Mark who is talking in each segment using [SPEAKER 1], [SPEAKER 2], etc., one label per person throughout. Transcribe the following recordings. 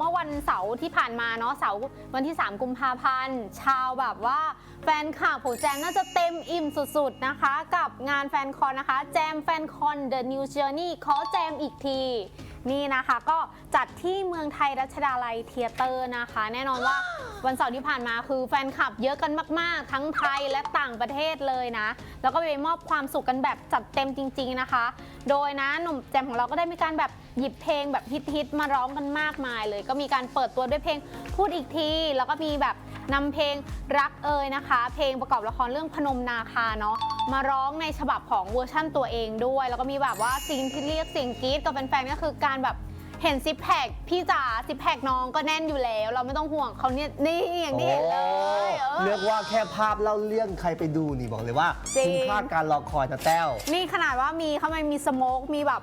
[SPEAKER 1] เมื่อวันเสาร์ที่ผ่านมาเนาะเสาร์วันที่ 3 กุมภาพันธ์ชาวแบบว่าแฟนคลับของแจมน่าจะเต็มอิ่มสุดๆนะคะ กับงานแฟนคอนนะคะ แจมแฟนคอน The New Journey ขอแจมอีกที นี่นะคะก็จัดที่เมืองไทยรัชดาลัยเทียเตอร์นะคะ แน่นอนว่าวันเสาร์ที่ผ่านมาคือแฟนคลับเยอะกันมาก ๆ ทั้งไทยและต่างประเทศเลยนะ แล้วก็ไปมอบความสุขกันแบบจัดเต็มจริง ๆนะคะ โดยนะหนุ่มแจมของเราก็ได้มีการแบบหยิบเพลงแบบฮิตๆมาร้องกันมากมายเลย ก็มีการเปิดตัวด้วยเพลงพูดอีกที แล้วก็มีแบบนำเพลงรักเอ่ยนะคะ เพลงประกอบละครเรื่องพนมนาคาเนาะ มาร้องในฉบับของเวอร์ชั่นตัวเองด้วย แล้วก็มีแบบว่าซีนที่เรียกเสียงกรี๊ดกับแฟนๆก็คือการแบบเห็นซิปแพคพี่จ๋าซิปแพคน้องก็แน่นอยู่แล้ว เราไม่ต้องห่วงเขาเนี่ยนี่อย่างที่เห็นเลยเออ
[SPEAKER 2] เรียกว่าแค่ภาพเล่าเรื่องใครไปดูนี่บอกเลยว่า
[SPEAKER 1] จริง
[SPEAKER 2] คุ้มค่าการรอคอยนะแต้ว
[SPEAKER 1] นี่ขนาดว่ามีเข้ามามีสโมกมีแบบ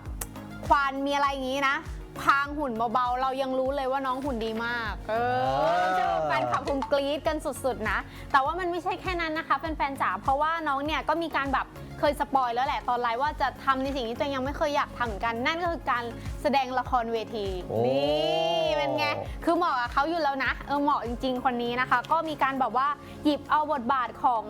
[SPEAKER 1] ควันมีอะไรอย่างนี้นะ พางหุ่นเบาๆ เรายังรู้เลยว่าน้องหุ่นดีมาก เออเชื่อว่าแฟนคลับคงกรี๊ดกันสุดๆนะ แต่ว่ามันไม่ใช่แค่นั้นนะคะแฟนๆจ๋าเพราะว่าน้องเนี่ยก็มีการแบบ เคยสปอยแล้วแหละตอนไลฟ์ว่าจะทำในสิ่งที่ตัวเองยังไม่เคยอยากทำเหมือนกัน นั่นก็คือการแสดงละครเวที
[SPEAKER 2] โอ้
[SPEAKER 1] นี่เป็นไง คือเหมาะกับเขาอยู่แล้วนะ เออเหมาะจริง ๆ คนนี้นะคะ ก็มีการแบบว่าหยิบเอาบทบาทของ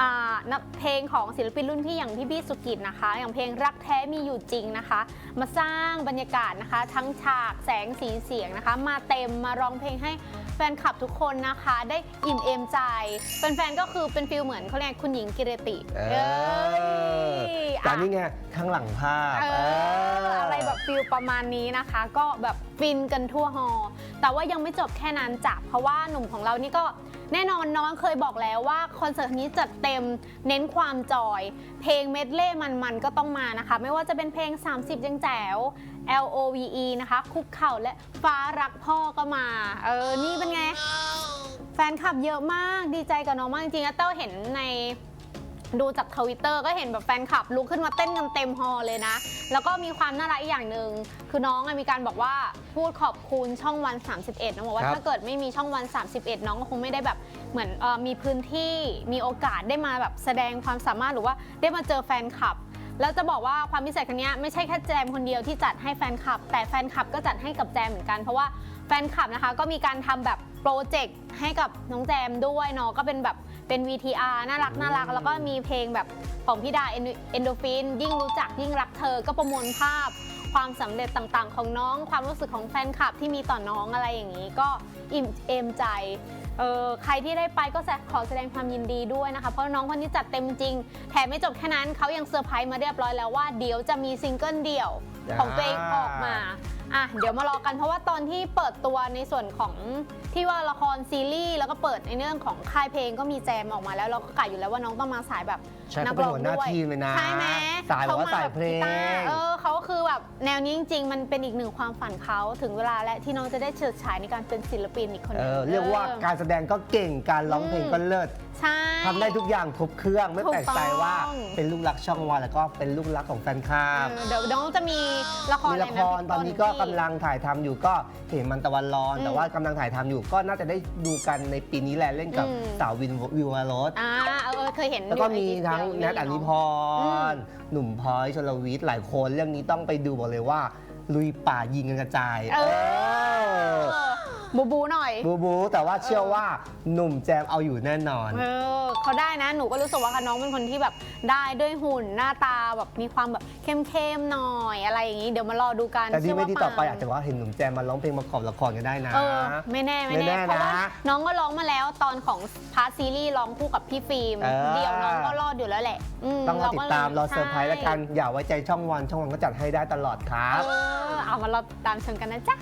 [SPEAKER 1] อ่านักเพลงของศิลปินรุ่นพี่อย่างพี่บี้สุกิจนะคะ อย่างเพลงรักแท้มีอยู่จริงนะคะ มาสร้างบรรยากาศนะคะ ทั้งฉากแสงสีเสียงนะคะ มาเต็มมาร้องเพลงให้แฟนคลับทุกคนนะคะ ได้อิ่มเอมใจแฟนๆก็คือเป็นฟิลเหมือนเขาเรียกคุณหญิงกิรติ
[SPEAKER 2] เอ
[SPEAKER 1] เอ้
[SPEAKER 2] อยแต่นี่ไงข้างหลังภาพ
[SPEAKER 1] เอออะไรแบบฟิลประมาณนี้นะคะ ก็แบบฟินกันทั่วฮอลล์แต่ว่ายังไม่จบแค่นั้นจ้ะเพราะว่าหนุ่มของเรานี่ก็แน่นอนน้องเคยบอกแล้วว่าคอนเสิร์ตนี้จัดเต็มเน้นความจอย เพลงเมดเล่มันๆก็ต้องมานะคะ ไม่ว่าจะเป็นเพลง 30 ยังแจ๋ว L O V E นะคะ คุกเข่าและฟ้ารักพ่อก็มา เออ นี่เป็นไง แฟนคลับเยอะมากดีใจกับน้องมากจริงๆแล้วเต้าเห็นใน ดูจากทวิตเตอร์ก็เห็นแบบแฟนคลับลุกขึ้นมาเต้นกันเต็มฮอลล์เลยนะ แล้วก็มีความน่ารักอีกอย่างหนึ่งคือน้องอะมีการบอกว่าพูดขอบคุณช่องวัน 31นะบอกว่า
[SPEAKER 2] ครับ
[SPEAKER 1] ถ้าเกิดไม่มีช่องวัน 31 น้องก็คงไม่ได้แบบเหมือนเออมีพื้นที่มีโอกาสได้มาแบบแสดงความสามารถหรือว่าได้มาเจอแฟนคลับ แล้วจะบอกว่าความพิเศษครั้งเนี้ยไม่ใช่แค่แจมคนเดียวที่จัดให้แฟนคลับ แต่แฟนคลับก็จัดให้กับแจมเหมือนกัน เพราะว่าแฟนคลับนะคะก็มีการทำแบบโปรเจกต์ให้กับน้องแจมด้วยเนาะก็เป็นแบบ เป็น VTR น่ารักน่ารัก แล้วก็มีเพลงแบบของพี่ดาเอนโดฟิน ยิ่งรู้จักยิ่งรักเธอ ก็ประมวลภาพความสำเร็จต่างๆ ของน้อง ความรู้สึกของแฟนคลับที่มีต่อน้องอะไรอย่างนี้ ก็ อิ่มเอมใจเออใครที่ได้ไปก็แสขอแสดงความยินดีด้วยนะคะ เพราะน้องคนนี้จัดเต็มจริง แถมไม่จบแค่นั้นเขายังเซอร์ไพรส์มาเรียบร้อยแล้วว่าเดี๋ยวจะมีซิงเกิลเดี่ยวของตัวเองออกมาอะเดี๋ยวมารอกันเพราะว่าตอนที่เปิดตัวในส่วนของที่ว่าละครซีรีส์แล้วก็เปิดในเรื่องของค่ายเพลงก็มีแจมออกมาแล้วเราก็กะอยู่แล้วว่าน้องต้องมาสายแบบ
[SPEAKER 2] ใช่
[SPEAKER 1] นั
[SPEAKER 2] เขาเป็น
[SPEAKER 1] ร้อง
[SPEAKER 2] หัวหน้า
[SPEAKER 1] ด้วย
[SPEAKER 2] ทีมเลยนะ
[SPEAKER 1] ใช่ไหม
[SPEAKER 2] สายแบบว่า
[SPEAKER 1] เข
[SPEAKER 2] สายเพลง
[SPEAKER 1] กีตาร์เออเขาก็คือ แบบแนวนี้จริง ๆ มันเป็นอีกหนึ่งความฝันเขาถึงเวลาและที่น้องจะได้เฉิดฉายในการเป็นศิลปินอีกคนห
[SPEAKER 2] เอ
[SPEAKER 1] นึ่ง
[SPEAKER 2] อเรียกว่า
[SPEAKER 1] ออ
[SPEAKER 2] การแสดงก็เก่งการร้องเพลงก็เลิศ
[SPEAKER 1] ใช่
[SPEAKER 2] ทำได้ทุกอย่างครบเครื่องไม่
[SPEAKER 1] ถูก
[SPEAKER 2] แปลกใจว่า
[SPEAKER 1] ต้อง
[SPEAKER 2] เป็นลูกรักช่องวันแล้วก็เป็นลูกรักของแฟนคลับ
[SPEAKER 1] เออเดี๋ยวน้องจะมีละคร
[SPEAKER 2] มี
[SPEAKER 1] อะไร
[SPEAKER 2] ละ
[SPEAKER 1] นะ
[SPEAKER 2] คร
[SPEAKER 1] พี่
[SPEAKER 2] ตอนนี้ก็
[SPEAKER 1] ที่
[SPEAKER 2] กำลังถ่ายทำอยู่ก็เห็นมันตะวันร้อน
[SPEAKER 1] อืม
[SPEAKER 2] แต่ว่ากำลังถ่ายทำอยู่ก็น่าจะได้ดูกันในปีนี้แหละเล่นกับ
[SPEAKER 1] อืม
[SPEAKER 2] สาววินวิววารส
[SPEAKER 1] อ่าเอ อเออเคยเห็น
[SPEAKER 2] แล้วก็
[SPEAKER 1] อยู่
[SPEAKER 2] มี
[SPEAKER 1] ใน
[SPEAKER 2] ทั้ง
[SPEAKER 1] Instagram
[SPEAKER 2] แนทอนิพ
[SPEAKER 1] อืม
[SPEAKER 2] รหนุ่มพลอยชลวิทย์หลายคนเรื่องนี้ต้องไปดูบอกเลยว่า ลุยป่ายิงกันกระจาย
[SPEAKER 1] เออ
[SPEAKER 2] เออ
[SPEAKER 1] บูบูหน่อย
[SPEAKER 2] บูบู แต่ว่าเชื่อว่าหนุ่มแจมเอาอยู่แน่นอน
[SPEAKER 1] เออเขาได้นะ หนูก็รู้สึกว่าน้องเป็นคนที่แบบได้ด้วยหุ่นหน้าตาแบบมีความแบบเข้มๆหน่อยอะไรอย่างนี้ เดี๋ยวมารอดูกัน
[SPEAKER 2] แต่ที่
[SPEAKER 1] เชื่
[SPEAKER 2] ไม่
[SPEAKER 1] ว่า
[SPEAKER 2] ที่ต่อไป
[SPEAKER 1] ปัง
[SPEAKER 2] อาจจะว่าเห็นหนุ่มแจมมาร้องเพลงประกอบละครกันได้นะ
[SPEAKER 1] เออ ไม่แน่ไม่
[SPEAKER 2] ไม่แน่
[SPEAKER 1] แน่เพราะว่า
[SPEAKER 2] นะ
[SPEAKER 1] น้องก็ร้องมาแล้วตอนของพาร์ทซีรีส์ร้องคู่กับพี่ฟิล์ม
[SPEAKER 2] เออ
[SPEAKER 1] เดี๋ยวน้องก็รอดอยู่แล้วแหละม
[SPEAKER 2] ต้องรอติดตาม
[SPEAKER 1] ก็ลย
[SPEAKER 2] รอเซอร์ไพรส์แล้วกันอย่าไว้ใจช่องวันช่องวันก็จัดให้ได้ตลอดครั
[SPEAKER 1] ใช่
[SPEAKER 2] บ
[SPEAKER 1] เออเอามารอติดตามชมกันนะจ๊ะ